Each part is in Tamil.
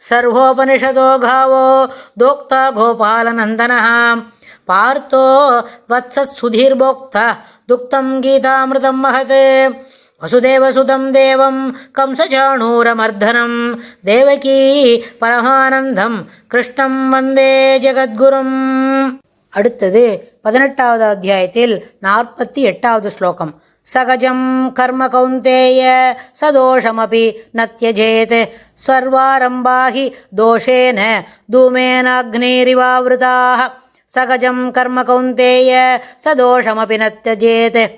సర్వోపనిషదో గావో దోక్త గోపాలనందన. పార్థో వత్సత్సుధీర్భోక్త దుక్తం గీతామృతం మహతే వసుదేవసుతం దేవం కంసచాణూరమర్ధనం దేవకీ పరమానందం కృష్ణం వందే జగద్గురుం. அடுத்தது பதினெட்டாவது அத்தியாயத்தில் நாற்பத்தி எட்டாவது ஸ்லோகம். சகஜம் கர்ம கௌந்தேய சதோஷமபி நத்தியஜேத் சர்வாரம்பாஹி தோஷேன தூமேனாக்னேரிவாவிருதாக சகஜம் கர்ம கௌந்தேய சதோஷமபி நத்தியஜேத்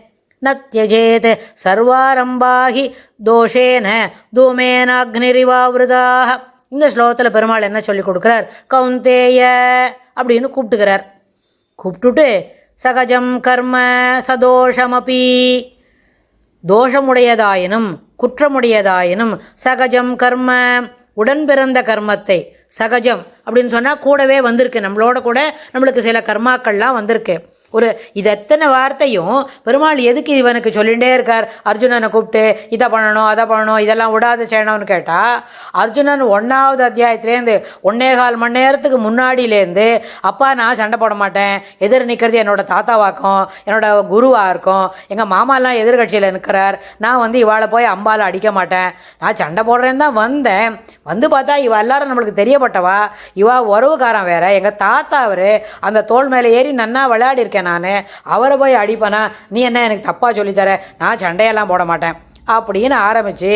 நத்தியஜேத் சர்வாரம்பாஹி தோஷேன தூமேனாக்னிரிவாவிருதாக இந்த ஸ்லோகத்தில் பெருமாள் என்ன சொல்லிக் கொடுக்குறார்? கௌந்தேய அப்படின்னு கூப்பிட்டுக்கிறார். கூப்பிட்டுட்டு சகஜம் கர்ம சதோஷமபி. தோஷமுடையதாயினும் குற்றமுடையதாயினும் சகஜம் கர்ம உடன் பிறந்த கர்மத்தை சகஜம். அப்படின்னு சொன்னால் கூடவே வந்திருக்கு. நம்மளோட கூட நம்மளுக்கு சில கர்மாக்கள்லாம் வந்திருக்கு. ஒரு இது எத்தனை வார்த்தையும் பெருமாள் எதுக்கு இவனுக்கு சொல்லிகிட்டே இருக்கார்? அர்ஜுனனை கூப்பிட்டு இதை பண்ணணும் அதை பண்ணணும் இதெல்லாம் விடாத செய்யணும்னு கேட்டால் அர்ஜுனன் ஒன்றாவது அத்தியாயத்துலேருந்து ஒன்னே கால் மணி நேரத்துக்கு முன்னாடியிலேருந்து அப்பா நான் சண்டை போட மாட்டேன். எதிர் நிற்கிறது என்னோட தாத்தாவாக்கும் என்னோட குருவாக இருக்கும் எங்கள் மாமாலாம் எதிர்கட்சியில் நிற்கிறார் நான் வந்து இவாளை போய் அம்பால் அடிக்க மாட்டேன். நான் சண்டை போடுறேன்னு தான் வந்தேன். வந்து பார்த்தா இவ எல்லாரும் நம்மளுக்கு தெரியப்பட்டவா? இவா உறவுக்காரன் வேற. எங்கள் தாத்தா அவர் அந்த தோல் மேலே ஏறி நன்னா விளையாடி இருக்கேன். நான். அவரை போய் அடிப்பேனா நீ என்ன எனக்கு தப்பாக சொல்லித்தர? நான் சண்டையெல்லாம் போட மாட்டேன். அப்படின்னு ஆரம்பித்து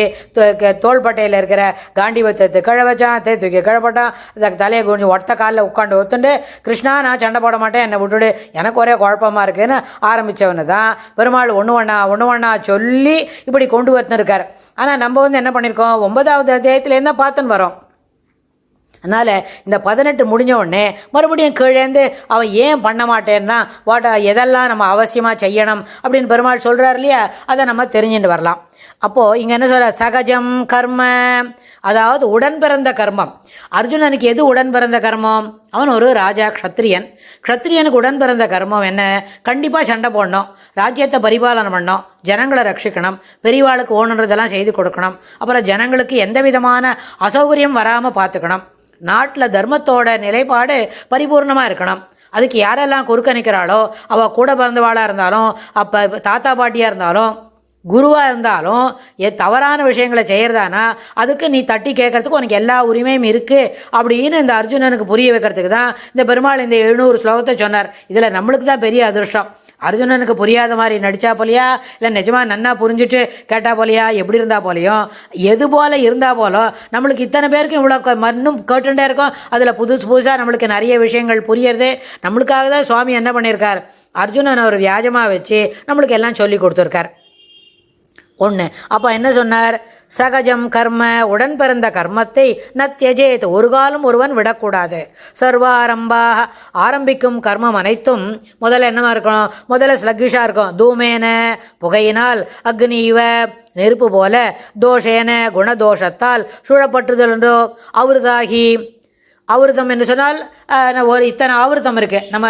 தோள்பட்டையில் இருக்கிற காண்டிபத்தை கிழ வச்சான். தே தூக்கி கிழப்பட்டான். தலையை குனிஞ்சு ஒத்த காலில் உட்காந்து ஒத்துண்டு கிருஷ்ணா நான் சண்டை போட மாட்டேன். என்னை விட்டுடு. எனக்கு ஒரே குழப்பமாக இருக்குன்னு ஆரம்பித்தவனு தான் பெருமாள் ஒன்று ஒன்றா ஒன்று ஒன்றா சொல்லி இப்படி கொண்டு வந்துருக்கார். ஆனால் நம்ம வந்து என்ன பண்ணியிருக்கோம் ஒன்பதாவது அத்தியாயத்துலேருந்து தான் பார்த்துன்னு வரோம். அதனால் இந்த பதினெட்டு முடிஞ்ச உடனே மறுபடியும் கீழேந்து அவன் ஏன் பண்ண மாட்டேன்னா வாட்ட எதெல்லாம் நம்ம அவசியமாக செய்யணும் அப்படின்னு பெருமாள் சொல்கிறார் இல்லையா? அதை நம்ம தெரிஞ்சுட்டு வரலாம். அப்போது இங்கே என்ன சொல்கிற சகஜம் கர்ம. அதாவது உடன் பிறந்த கர்மம். அர்ஜுனனுக்கு எது உடன் பிறந்த கர்மம்? அவன் ஒரு ராஜா க்ஷத்ரியன். க்ஷத்ரியனுக்கு உடன் பிறந்த கர்மம் என்ன? கண்டிப்பாக சண்டை போடணும். ராஜ்யத்தை பரிபாலனை பண்ணோம் ஜனங்களை ரட்சிக்கணும். பெரியவாளுக்கு ஓணுன்றதெல்லாம் செய்து கொடுக்கணும். அப்புறம் ஜனங்களுக்கு எந்த விதமான அசௌகரியம் வராமல் பார்த்துக்கணும். நாட்டில் தர்மத்தோட நிலைப்பாடு பரிபூர்ணமாக இருக்கணும். அதுக்கு யாரெல்லாம் குறுக்க நிற்கிறாளோ அவள் கூட பிறந்தவாளாக இருந்தாலும் அப்போ தாத்தா பாட்டியாக இருந்தாலும் குருவாக இருந்தாலும் எ தவறான விஷயங்களை செய்கிறதானா அதுக்கு நீ தட்டி கேட்கறதுக்கு உனக்கு எல்லா உரிமையும் இருக்குது அப்படின்னு இந்த அர்ஜுனனுக்கு புரிய வைக்கிறதுக்கு தான் இந்த பெருமாள் இந்த எழுநூறு ஸ்லோகத்தை சொன்னார். இதில் நம்மளுக்கு தான் பெரிய அதிர்ஷ்டம். அர்ஜுனனுக்கு புரியாத மாதிரி நடித்தா போலையா? இல்லை நிஜமாக நன்னா புரிஞ்சுட்டு கேட்டா போலையா? எப்படி இருந்தா போலையும் எது போல் இருந்தா போலோ நம்மளுக்கு இத்தனை பேருக்கும் இவ்வளோ மண்ணும் கேட்டுட்டே இருக்கும். அதில் புதுசு புதுசாக நம்மளுக்கு நிறைய விஷயங்கள் புரியறது. நம்மளுக்காக தான் சுவாமி என்ன பண்ணியிருக்கார் அர்ஜுனன் ஒரு வியாஜமாக வச்சு நம்மளுக்கு எல்லாம் சொல்லி கொடுத்துருக்கார். ஒன்று அப்போ என்ன சொன்னார்? சகஜம் கர்ம உடன் பிறந்த கர்மத்தை நத்தியஜேத் ஒரு காலம் ஒருவன் விடக்கூடாது. சர்வாரம்பாக ஆரம்பிக்கும் கர்மம் அனைத்தும் முதல்ல என்னமா இருக்கணும்? முதல்ல ஸ்லக்கிஷாக இருக்கும். தூமேன புகையினால் அக்னிவ நெருப்பு போல தோஷேன குணதோஷத்தால் சூழப்பட்டுதல் என்றோ அவருதாகி ஆவிரதம் என்று சொன்னால் ஒரு இத்தனை ஆவிரதம் இருக்குது நம்ம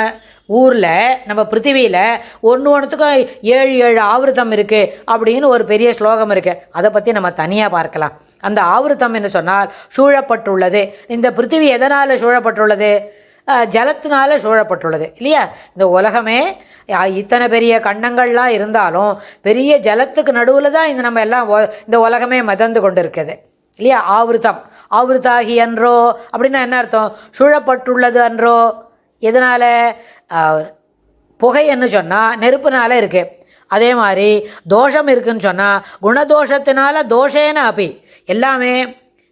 ஊரில் நம்ம பிருத்திவியில் ஒன்று ஒன்றுத்துக்கும் ஏழு ஏழு ஆவிரதம் இருக்குது அப்படின்னு ஒரு பெரிய ஸ்லோகம் இருக்குது அதை பற்றி நம்ம தனியாக பார்க்கலாம். அந்த ஆவிரதம் என்று சொன்னால் சூழப்பட்டுள்ளது. இந்த பிருத்திவி எதனால் சூழப்பட்டுள்ளது? ஜலத்தினால சூழப்பட்டுள்ளது. இல்லையா? இந்த உலகமே இத்தனை பெரிய கண்டங்கள்லாம் இருந்தாலும் பெரிய ஜலத்துக்கு நடுவில் தான் இந்த நம்ம எல்லாம் இந்த உலகமே மதந்து கொண்டு இருக்குது இல்லையா? ஆவிருத்தம். ஆவிருத்தாகி அன்றோ அப்படின்னா என்ன அர்த்தம்? சூழப்பட்டுள்ளது அன்றோ. எதனால்? புகைன்னு சொன்னால் நெருப்புனால இருக்குது அதே மாதிரி தோஷம் இருக்குன்னு சொன்னால் குணதோஷத்தினால தோஷேன அப்பி எல்லாமே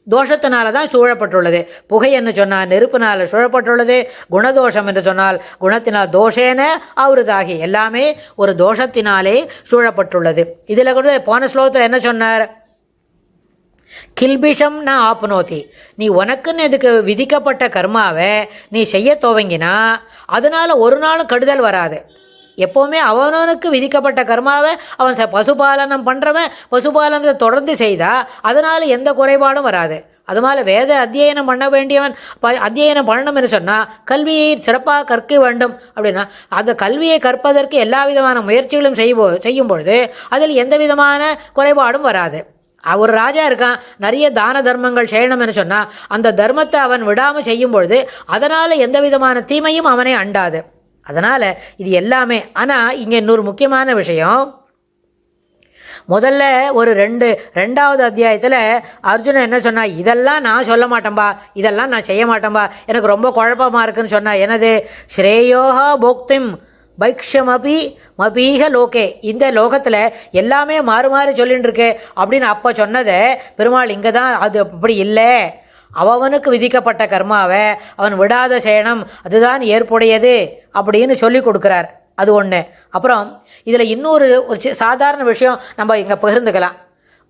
தோஷத்தினால தான் சூழப்பட்டுள்ளது. புகை என்று சொன்னால் நெருப்பினால் சூழப்பட்டுள்ளது. குணதோஷம் என்று சொன்னால் குணத்தினால் தோஷேன அவருதாகி எல்லாமே ஒரு தோஷத்தினாலே சூழப்பட்டுள்ளது. இதில் கூட போன ஸ்லோகத்தில் என்ன சொன்னார்? கில்பிஷம் நான் ஆப்னோதி. நீ உனக்குன்னு இதுக்கு விதிக்கப்பட்ட கர்மாவை நீ செய்ய துவங்கினா அதனால் ஒரு நாளும் கெடுதல் வராது. எப்போவுமே அவனவனுக்கு விதிக்கப்பட்ட கர்மாவை அவன் ச பசுபாலனம் பண்ணுறவன் பசுபாலனத்தை தொடர்ந்து செய்தால் அதனால் எந்த குறைபாடும் வராது. அதனால் வேத அத்தியனம் பண்ண வேண்டியவன் ப அத்தியனம் பண்ணணும்னு சொன்னால் கல்வியை சிறப்பாக கற்க வேண்டும். அப்படின்னா அந்த கல்வியை கற்பதற்கு எல்லா விதமான முயற்சிகளும் செய்போ செய்யும் பொழுது அதில் எந்த விதமான குறைபாடும் வராது. ஒரு ராஜா இருக்கான் நிறைய தான தர்மங்கள் செய்யணும்னு சொன்னால் அந்த தர்மத்தை அவன் விடாமல் செய்யும் பொழுது அதனால் எந்த விதமான தீமையும் அவனை அண்டாது. அதனால் இது எல்லாமே ஆனால் இங்கே இன்னொரு முக்கியமான விஷயம். முதல்ல ஒரு ரெண்டு ரெண்டாவது அத்தியாயத்தில் அர்ஜுனன் என்ன சொன்னா இதெல்லாம் நான் சொல்ல மாட்டேன்பா இதெல்லாம் நான் செய்ய மாட்டேன்பா எனக்கு ரொம்ப குழப்பமாக இருக்குன்னு சொன்னா எனது ஸ்ரேயோகா போக்திம் பைக்ஷமபி மபீக லோகே. இந்த லோகத்தில் எல்லாமே மாறு மாறி சொல்லின்னு இருக்கு அப்படின்னு அப்போ சொன்னதை பெருமாள் இங்கே தான் அது அப்படி இல்லை. அவனுக்கு விதிக்கப்பட்ட கர்மாவை அவன் விடாத செய்யணும் அதுதான் ஏற்புடையது அப்படின்னு சொல்லி கொடுக்குறார். அது ஒன்று அப்புறம் இதில் இன்னொரு ஒரு சி- சாதாரண விஷயம் நம்ம இங்கே பகிர்ந்துக்கலாம்.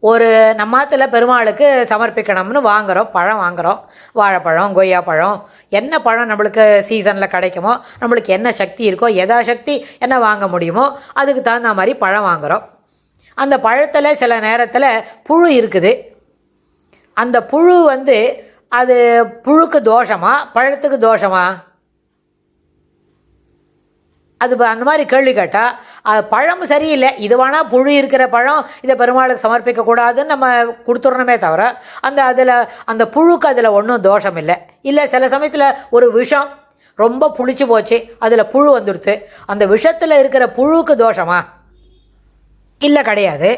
ஒரு நம்மாத்தில் பெருமாளுக்கு சமர்ப்பிக்கணும்னு வாங்குகிறோம் பழம் வாங்குகிறோம் வாழைப்பழம் கொய்யாப்பழம். என்ன பழம் நம்மளுக்கு சீசனில் கிடைக்குமோ நம்மளுக்கு என்ன சக்தி இருக்கோ எதா சக்தி என்ன வாங்க முடியுமோ அதுக்கு தகுந்த மாதிரி பழம் வாங்குகிறோம் அந்த பழத்தில் சில நேரத்தில் புழு இருக்குது. அந்த புழு வந்து அது புழுக்கு தோஷமா பழத்துக்கு தோஷமா? அது அந்த மாதிரி கேள்வி கேட்டால் அது பழம் சரியில்லை. இது வேணால் புழு இருக்கிற பழம் இதை பெருமாளுக்கு சமர்ப்பிக்கக்கூடாதுன்னு நம்ம கொடுத்துடணுமே தவிர அந்த அதில் அந்த புழுக்கு அதில் ஒன்றும் தோஷம் இல்லை இல்லை சில சமயத்தில் ஒரு விஷம் ரொம்ப புளிச்சு போச்சு அதில் புழு வந்துடுத்து. அந்த விஷத்தில் இருக்கிற புழுக்கு தோஷமா? இல்லை கிடையாது.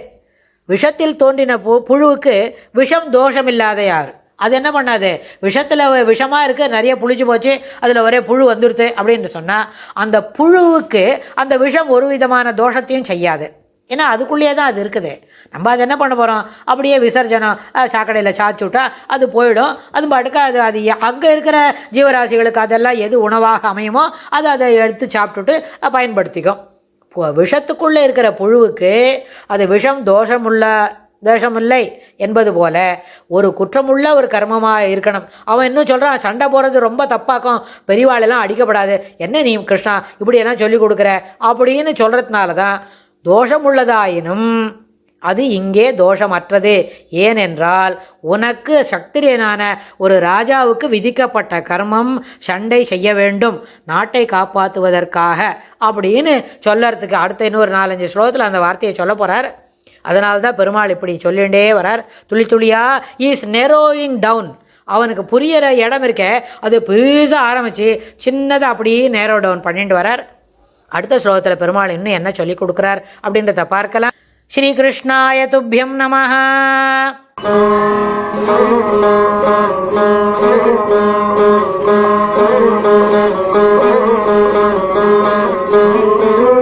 விஷத்தில் தோன்றின பு புழுவுக்கு விஷம் தோஷம் இல்லாத யார்? அது என்ன பண்ணாது? விஷத்தில் விஷமாக இருக்குது நிறைய புளிச்சு போச்சு அதில் ஒரே புழு வந்துடுது அப்படின்னு சொன்னால் அந்த புழுவுக்கு அந்த விஷம் ஒரு விதமான தோஷத்தையும் செய்யாது. ஏன்னா அதுக்குள்ளேயே தான் அது இருக்குது. நம்ம அதை என்ன பண்ண போகிறோம் அப்படியே விசர்ஜனம் சாக்கடையில் சாய்ச்சி விட்டா அது போயிடும். அது பாட்டுக்கு அது அது அங்கே இருக்கிற ஜீவராசிகளுக்கு அதெல்லாம் எது உணவாக அமையுமோ அதை அதை எடுத்து சாப்பிட்டுட்டு பயன்படுத்திக்கும். விஷத்துக்குள்ளே இருக்கிற புழுவுக்கு அது விஷம் தோஷமுள்ள தோஷமில்லை என்பது போல ஒரு குற்றமுள்ள ஒரு கர்மமாக இருக்கணும். அவன் இன்னும் சொல்கிறான் சண்டை போகிறது ரொம்ப தப்பாக்கும் பெரியவாளெல்லாம் அடிக்கப்படாது. என்ன நீ கிருஷ்ணா இப்படியெல்லாம் சொல்லி கொடுக்குற? அப்படின்னு சொல்கிறதுனால தான் தோஷமுள்ளதாயினும் அது இங்கே தோஷமற்றது. ஏனென்றால் உனக்கு சக்திரியனான ஒரு ராஜாவுக்கு விதிக்கப்பட்ட கர்மம் சண்டை செய்ய வேண்டும். நாட்டை காப்பாற்றுவதற்காக அப்படின்னு சொல்லறதுக்கு அடுத்த இன்னொரு நாலஞ்சு ஸ்லோகத்தில் அந்த வார்த்தையை சொல்ல போகிறார் அதனால தான் பெருமாள் இப்படி சொல்லிகிட்டே வரார். துளி துளியா இஸ் நெரோயிங் டவுன் அவனுக்கு புரியற இடம் இருக்க அது பெருசாக ஆரம்பித்து சின்னதாக அப்படியே நேரோ டவுன் பண்ணிட்டு வரார். அடுத்த ஸ்லோகத்தில் பெருமாள் இன்னும் என்ன சொல்லி கொடுக்குறார் அப்படின்றத பார்க்கலாம். ஸ்ரீகிருஷ்ணாய துப்பியம் you.